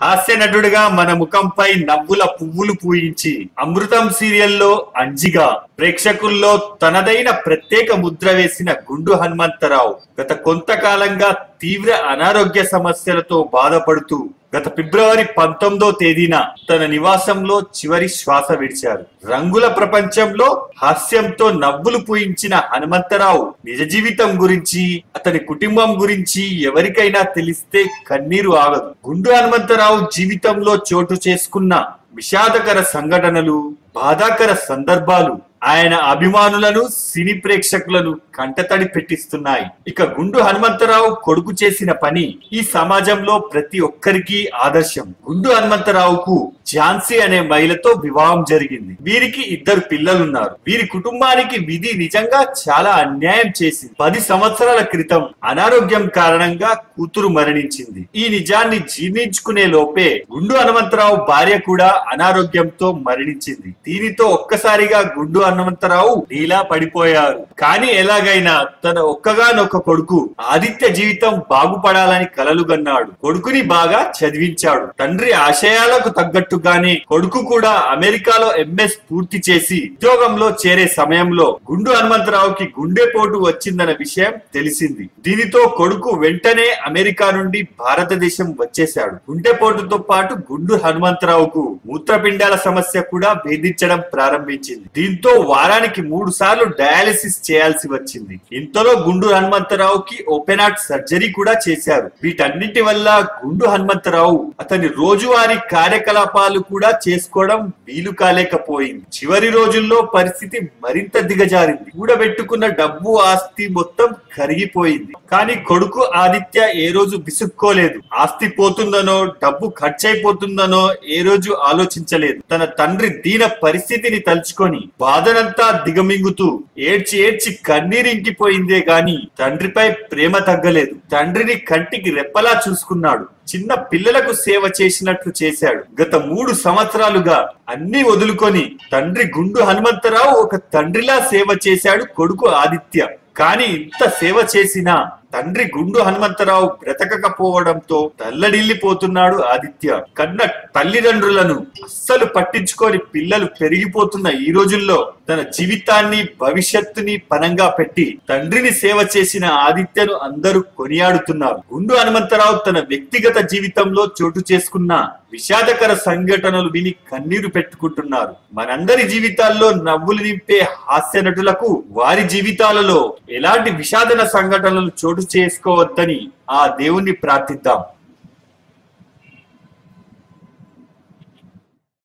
హాస్య నటుడిగా మన ముఖంపై నవ్వుల పువ్వులు పూయించి అమృతం సీరియల్లో అంజిగా ప్రేక్షకుల్లో తనదైన ప్రత్యేక ముద్ర వేసిన గుండు హనుమంతరావు గత కొంతకాలంగా తీవ్ర అనారోగ్య సమస్యలతో బాధపడుతూ గత ఫిబ్రవరి పంతొమ్మిదో తేదీన తన నివాసంలో చివరి శ్వాస విడిచారు. రంగుల ప్రపంచంలో హాస్యంతో నవ్వులు పూయించిన హనుమంతరావు నిజ జీవితం గురించి అతని కుటుంబం గురించి ఎవరికైనా తెలిస్తే కన్నీరు ఆగదు. గుండు హనుమంతరావు జీవితంలో చోటు చేసుకున్న విషాదకర సంఘటనలు బాధాకర సందర్భాలు ఆయన అభిమానులను సినీ ప్రేక్షకులను కంటతడి పెట్టిస్తున్నాయి. ఇక గుండు హనుమంతరావు కొడుకు చేసిన పని ఈ సమాజంలో ప్రతి ఒక్కరికి ఆదర్శం. గుండు హనుమంతరావుకు ఝాన్సీ అనే మహిళతో వివాహం జరిగింది. వీరికి ఇద్దరు పిల్లలున్నారు. వీరి కుటుంబానికి విధి నిజంగా చాలా అన్యాయం చేసింది. పది సంవత్సరాల క్రితం అనారోగ్యం కారణంగా కూతురు మరణించింది. ఈ నిజాన్ని జీర్ణించుకునే లోపే గుండు హనుమంతరావు భార్య కూడా అనారోగ్యంతో మరణించింది. దీనితో ఒక్కసారిగా గుండు హనుమంతరావు నీలా పడిపోయారు. కానీ ఎలాగైనా తన ఒక్కగానొక్క కొడుకు ఆదిత్య జీవితం బాగుపడాలని కలలుగన్నాడు కొడుకుని బాగా చదివించాడు. తండ్రి ఆశయాలకు తగ్గట్టు గాని కొడుకు కూడా అమెరికాలో ఎంఎస్ పూర్తి చేసి ఉద్యోగంలో చేరే సమయంలో గుండు హనుమంతరావుకి గుండెపోటు వచ్చిందన్న విషయం తెలిసింది. దీనితో కొడుకు వెంటనే అమెరికా నుండి భారతదేశం వచ్చేశాడు. గుండెపోటుతో పాటు గుండు హనుమంతరావుకు మూత్రపిండాల సమస్య కూడా వేధించడం ప్రారంభించింది. దీంతో వారానికి మూడు సార్లు డయాలిసిస్ చేయాల్సి వచ్చింది. ఇంతలో గుండు హనుమంతరావుకి ఓపెన్ హార్ట్ సర్జరీ కూడా చేశారు. వీటన్నిటి వల్ల గుండు హనుమంతరావు అతని రోజువారీ కార్యకలాపాలు కూడా చేసుకోవడం వీలు కాలేకపోయింది. చివరి రోజుల్లో పరిస్థితి మరింత దిగజారింది. కూడబెట్టుకున్న డబ్బు ఆస్తి మొత్తం కరిగిపోయింది. కానీ కొడుకు ఆదిత్య ఏ రోజు విసుక్కోలేదు. ఆస్తి పోతుందనో డబ్బు ఖర్చయిపోతుందనో ఏ రోజు ఆలోచించలేదు. తన తండ్రి దీన పరిస్థితిని తలుచుకొని బాధనంతా దిగమింగుతూ ఏడ్చి ఏడ్చి కన్నీరింకిపోయిందే గాని తండ్రిపై ప్రేమ తగ్గలేదు. తండ్రిని కంటికి రెప్పలా చూసుకున్నాడు. చిన్న పిల్లలకు సేవ చేసినట్లు చేశాడు. గత మూడు సంవత్సరాలుగా అన్ని వదులుకొని తండ్రి గుండు హనుమంతరావు ఒక తండ్రిలా సేవ చేశాడు కొడుకు ఆదిత్య. కానీ ఇంత సేవ చేసినా తండ్రి గుండు హనుమంతరావు బ్రతకకపోవడంతో తల్లడిల్లిపోతున్నాడు ఆదిత్య. కన్న తల్లిదండ్రులను అస్సలు పట్టించుకొని పిల్లలు పెరిగిపోతున్న ఈ రోజుల్లో తన జీవితాన్ని భవిష్యత్తుని పనంగా పెట్టి తండ్రిని సేవ చేసిన ఆదిత్యను అందరూ కొనియాడుతున్నారు. గుండు హనుమంతరావు తన వ్యక్తిగత జీవితంలో చోటు చేసుకున్న విషాదకర సంఘటనలు విని కన్నీరు పెట్టుకుంటున్నారు. మనందరి జీవితాల్లో నవ్వులు నింపే హాస్య నటులకు వారి జీవితాలలో ఎలాంటి విషాదన సంఘటనలు చోటు చేసుకోవద్దని ఆ దేవుణ్ణి ప్రార్థిద్దాం.